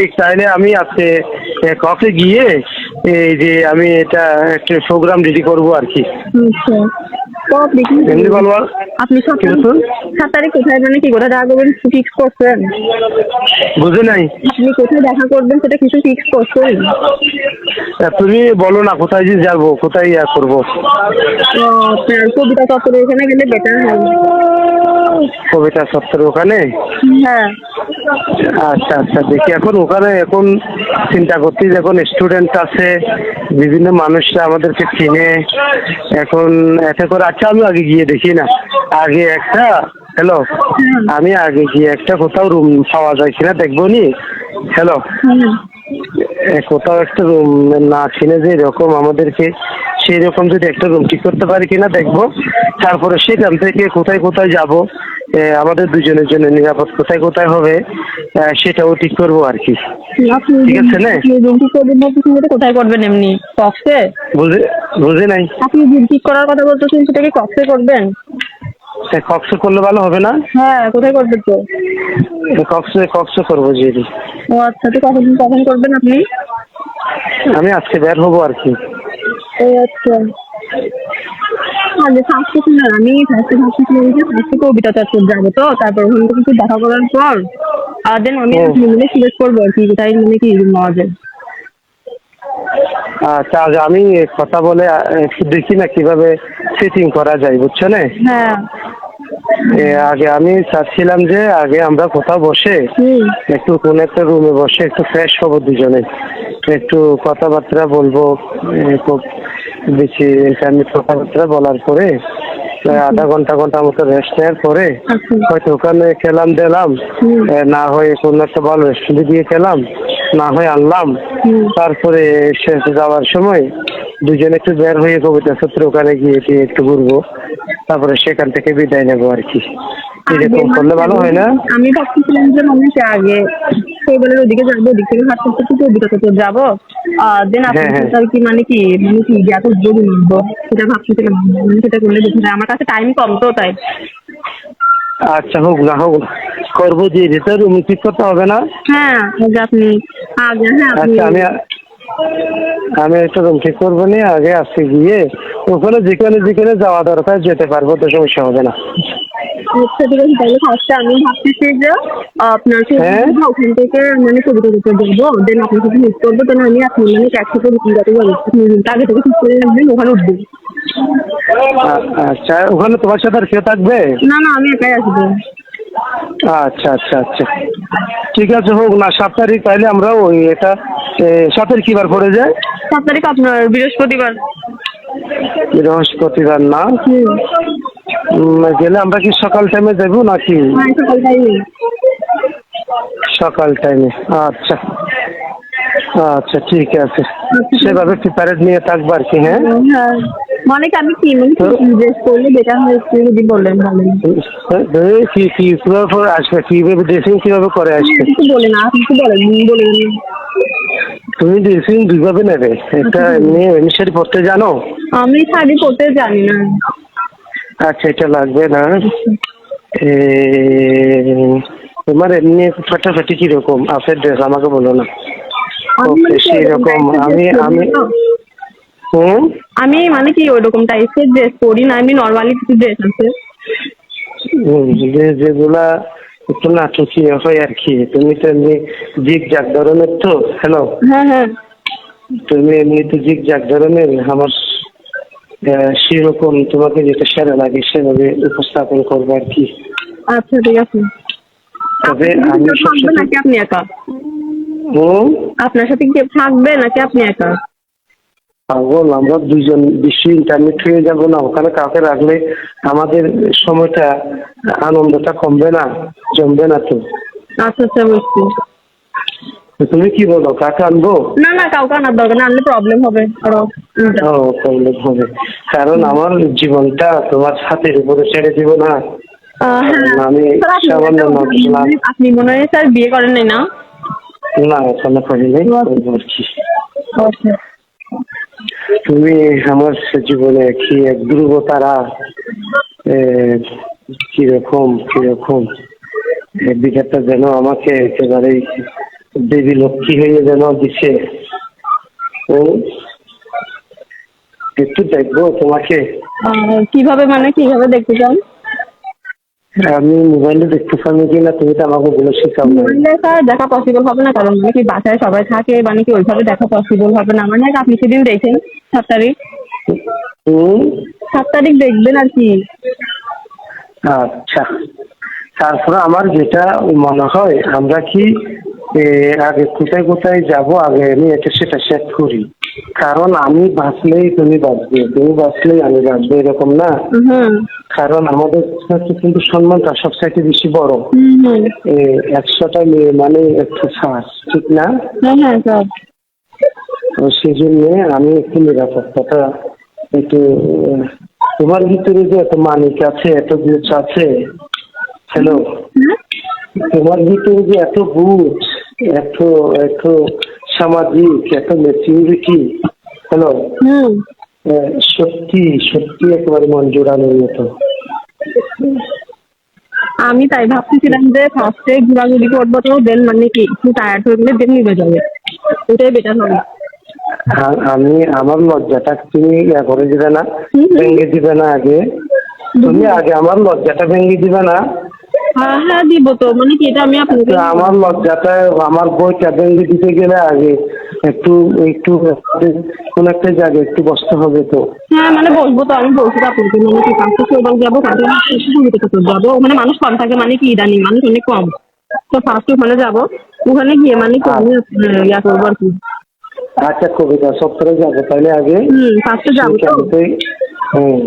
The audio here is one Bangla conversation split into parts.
ঠিক টাইমে আমি আজকে কফে গিয়ে এই যে আমি এটা একটা প্রোগ্রাম রেডি করব আর কি। আচ্ছা। আপনি সাত তারিখ কোথায় মানে কি কোথায় দেখা করবেন? ফিক্স করছেন? বুঝে নাই। আপনি কোথায় দেখা করবেন সেটা কিছু ফিক্স করছেন? তুমি বলো না কোথায় যে যাব কোথায় ইয়া করব? আপনার কবিতা চত্বরে এখানে গেলে বেটার হয়। কবিতা সপ্তাহের ওখানে? হ্যাঁ। আচ্ছা আচ্ছা দেখি। এখন ওখানে এখন চিন্তা করছি যে এখন স্টুডেন্ট আছে বিভিন্ন মানুষরা আমাদেরকে চিনে। এখন এতে করে আচ্ছা আমি আগে গিয়ে দেখি না। আগে একটা হ্যালো আমি আগে গিয়ে একটা কোথাও রুম পাওয়া যায় কিনা দেখব নি? হ্যালো কোথাও একটা রুম না চিনে যে এরকম আমাদেরকে সেই রকম যদি একটা রুম ঠিক করতে পারি কিনা দেখব। তারপরে সেখান থেকে কোথায় কোথায় যাব আমাদের দুজনের জন্য নিরাপদ কোথায় কোথায় হবে সেটাও ঠিক করব আর কি। ঠিক আছে না? কোথায় করবেন এমনি? কক্সে বুঝে বুঝে নাই। আপনি ঠিক করার কথা বলতেছেন সেটা কি কক্সে করবেন? কক্স করলে ভালো হবে না? হ্যাঁ কোথায় করবেন তো? কক্স কক্স করব যদি ও আচ্ছা তো কখন কখন করবেন আপনি? আমি আজকে বের হব আর কি। ও আচ্ছা। ফার্স্টে আমি ফার্স্টে ফার্স্টে শুনে ফার্স্টে কবিতা যাব তো তারপর ওখান থেকে একটু দেখা করার পর আর দেন আমি মিলে সিলেক্ট করব আর কি মানে কি রুম নেওয়া যায় আচ্ছা আমি কথা বলে দেখি না কীভাবে সেটিং করা যায় বুঝছ না? হ্যাঁ। আগে আমি চাচ্ছিলাম যে আগে আমরা কোথাও বসে একটু কোন একটা রুমে বসে একটু ফ্রেশ হব দুজনে। একটু কথাবার্তা বলব খুব বেশি আমি কথাবার্তা বলার পরে আধা ঘণ্টা ঘণ্টা মতো রেস্ট নেওয়ার পরে আচ্ছা। হয়তো ওখানে খেলাম দিলাম না হয় কোনো একটা ভালো রেস্টুরেন্টে দিয়ে খেলাম না হয় আনলাম। তারপরে শেষ যাওয়ার সময় দুজনে একটু বের হয়ে কবিতা সূত্রে ওখানে গিয়ে দিয়ে একটু ঘুরবো। তারপরে সেখান থেকে বিদায় নেব আর কি। এরকম করলে ভালো হয় না? আমি ভাবছিলাম যে মনে আগে শৈবালের ওদিকে যাব ওদিক থেকে একটু ওদিকে তো যাব। দেন আপনার হ্যাঁ, হ্যাঁ। সাথে আর কি মানে কি মানে কি এত জরুরি মানবো সেটা ভাবতেছিলাম মানে সেটা করলে হয়। আমার কাছে টাইম কম তো তাই। আচ্ছা হোক না হোক। করব যে যেতে রুম ঠিক করতে হবে না? হ্যাঁ আপনি আগে হ্যাঁ আচ্ছা আমি আমি একটা রুম ঠিক করব নি আগে আজকে গিয়ে ওখানে যেখানে যেখানে যাওয়া দরকার যেতে পারব তো সমস্যা হবে না। আচ্ছা ঠিক আছে তাহলে ফার্স্টে আমি ভাবতেছি যে আপনার হ্যাঁ? ওখান থেকে মানে কবিতা দিতে যাব দেন আপনার সাথে মিট করব দেন আমি আপনি মানে একসাথে রুটিন যাতে যাব। আগে থেকে ঠিক করে রাখবেন ওখানে উঠবেন আ- আচ্ছা ওখানে তোমার সাথে আর কেউ থাকবে? না না আমি একাই আসব। আচ্ছা আচ্ছা আচ্ছা। ঠিক আছে হোক না সাত তারিখ তাহলে আমরা ওই এটা এ, সাতের কি বার পড়ে যায়? সাত তারিখ আপনার বৃহস্পতিবার। বৃহস্পতিবার না গেলে আমরা কি সকাল টাইমে যাব নাকি? হ্যাঁ সকাল টাইমে আচ্ছা। আচ্ছা ঠিক আছে। সেভাবে প্রিপারেড নিয়ে থাকব আর কি হ্যাঁ? হ্যাঁ। মানে আমি কি মানে করলে বেটার হয় যদি বললেন বলেন কি কি কীভাবে করে আসবে কীভাবে ড্রেসিং কীভাবে করে আসবে? কিছু বলেন আপনি বলেন বলেন। তুমি ড্রেসিং দুইভাবে নেবে। একটা এমনি এমনি শাড়ি পরতে জানো? আমি শাড়ি পরতে জানি না। আচ্ছা এটা লাগবে না। তোমার এমনি ফাটাফাটি কীরকম? আছে ড্রেস আমাকে বলো না। আমি মানে সেরকম আমি আমি dress পরি না। হুম? আমি মানে কি ওইরকম টাইপের ড্রেস পরি না আমি নর্মালি কিছু ড্রেস আছে। যেগুলা একটু নাটকীয় হয় আর কি। তুমি তো এমনি জিগ জাগ ধরনের তো হ্যালো হ্যাঁ হ্যাঁ। তুমি এমনি তো জিগ জাগ ধরনের আমার সেরকম তোমাকে যেটা সেরা লাগে সেভাবে উপস্থাপন করব আর কি। আচ্ছা ঠিক আছে। তবে আপনার আমি নাকি আপনি একা? হুম আপনার সাথে কেউ থাকবে নাকি আপনি একা? পাগল আমরা দুইজন বিশ্ব ইন্টারনেট হয়ে যাব না। ওখানে কাউকে রাখলে আমাদের সময়টা আনন্দটা কমবে না জমবে না তো। আচ্ছা আচ্ছা বুঝছি। তুমি কি বলো কাকে আনব? না না কাউকে আনার দরকার না আনলে প্রবলেম হবে। আরও ও প্রবলেম হবে। কারণ আমার জীবনটা তোমার হাতের উপরে ছেড়ে দিব না। হ্যাঁ। আমি সামান্য আপনি মনে হয় স্যার বিয়ে করেন নাই না? না এখনও করি নাই করব আর কি আচ্ছা। তুমি আমার জীবনে কি এক ধ্রুব তারা কীরকম কীরকম? বিধাতা যেন আমাকে একেবারেই দেবী লক্ষ্মী হয়ে যেন দিছে? একটু দেখব তোমাকে। কীভাবে মানে কীভাবে দেখতে চান? আমি মোবাইলে দেখতে পারব কি না তুমি তো আমাকে বলে শিখাও মোবাইলে স্যার দেখা পসিবল হবে না কারণ মানে কি বাসায় সবাই থাকে মানে কি ওইভাবে দেখা পসিবল হবে না। মানে আপনি সেদিন দেখেন সাত তারিখ। সাত তারিখ দেখবেন আর কি। আচ্ছা। তারপরে আমার যেটা মনে হয় আমরা কি আগে কোথায় কোথায় যাব আগে আমি এটা সেটা শেষ করি। কারণ আমি বাঁচলেই তুমি বাঁচবে তুমি বাঁচলেই আমি বাঁচবো এরকম না? কারণ আমাদের কাছে কিন্তু সম্মানটা সবচাইতে বেশি বড়। একশোটা মেয়ে মানে একটু শ্বাস ঠিক না? হ্যাঁ হ্যাঁ তো সেই জন্য আমি একটু নিরাপত্তাটা একটু তোমার ভিতরে যে এত মানিক আছে এত গুছ আছে হ্যালো? তোমার ভিতরে যে এত বুঝ এত এত সামাজিক এত ম্যাচিউরিটি হ্যালো? সত্যি সত্যি একেবারে মন জোড়ানোর মতো। আমি তাই ভাবতেছিলাম যে ফার্স্টে ঘোরাঘুরি করব তো দেন মানে কি একটু টায়ার্ড হয়ে গেলে দেন নিবে যাবে। ওটাই বেটার হবে। আমি আমার লজ্জাটা তুমি ইয়া করে দিবে না। ভেঙে দিবে না আগে। তুমি আগে আমার লজ্জাটা ভেঙে দিবে না হ্যাঁ হ্যাঁ দিব তো। মানে কি এটা আমি আপনাকে আমার লজ্জাটা আমার বইটা ভেঙে দিতে গেলে আগে একটু একটু কোন একটা জায়গায় একটু বসতে হবে তো। হ্যাঁ মানে বলব তো আমি বলছি আপনাকে মানে কি কাছে চৌবাল যাব কাছে যাব। ওখানে মানুষ কম থাকে মানে কি ইদানিং মানুষ অনেক কম। তো ফার্স্ট ওখানে যাব ওখানে গিয়ে মানে কি আমি ইয়া করব আর কি। আচ্ছা কবিতা সপ্তাহে যাব তাহলে আগে। হুম ফার্স্টে যাব তো। হুম।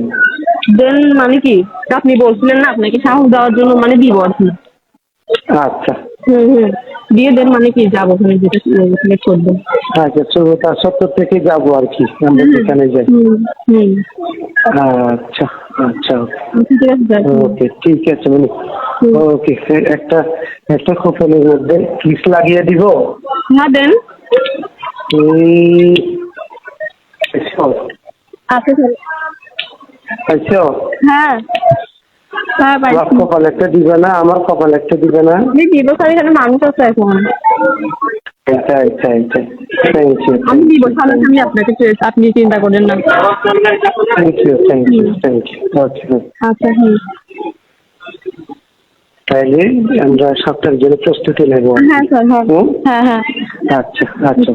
দেন মানে কি? আপনি বলছিলেন না আপনাকে সাহস দেওয়ার জন্য মানে দিব আর কি। আচ্ছা। হুম হুম। দিয়ে দেন মানে কি যাব ওখানে যেটা সিলেক্ট করব আচ্ছা চৌতা সত্তর থেকে যাব আর কি আমরা সেখানে যাই। হুম আচ্ছা আচ্ছা। আচ্ছা, ঠিক আছে স্যার ওকে ঠিক আছে মানে ওকে একটা একটা খোপনের মধ্যে কিস লাগিয়ে দিব? হ্যাঁ দেন। আচ্ছা স্যার হ্যাঁ। হ্যাঁ আমার কপাল একটা দিবে না আমার কপাল একটা দিবে না? আমি দিব স্যার এখানে মানুষ আছে এখন। আচ্ছা আচ্ছা আচ্ছা থ্যাংক ইউ আমি দিব সামনে আমি আপনাকে আপনি চিন্তা করেন না। Thank you thank you thank you okay আচ্ছা হুম। তাহলে আমরা সপ্তাহের জন্য প্রস্তুতি নেব। হ্যাঁ স্যার হ্যাঁ? হ্যাঁ হ্যাঁ। আচ্ছা আচ্ছা।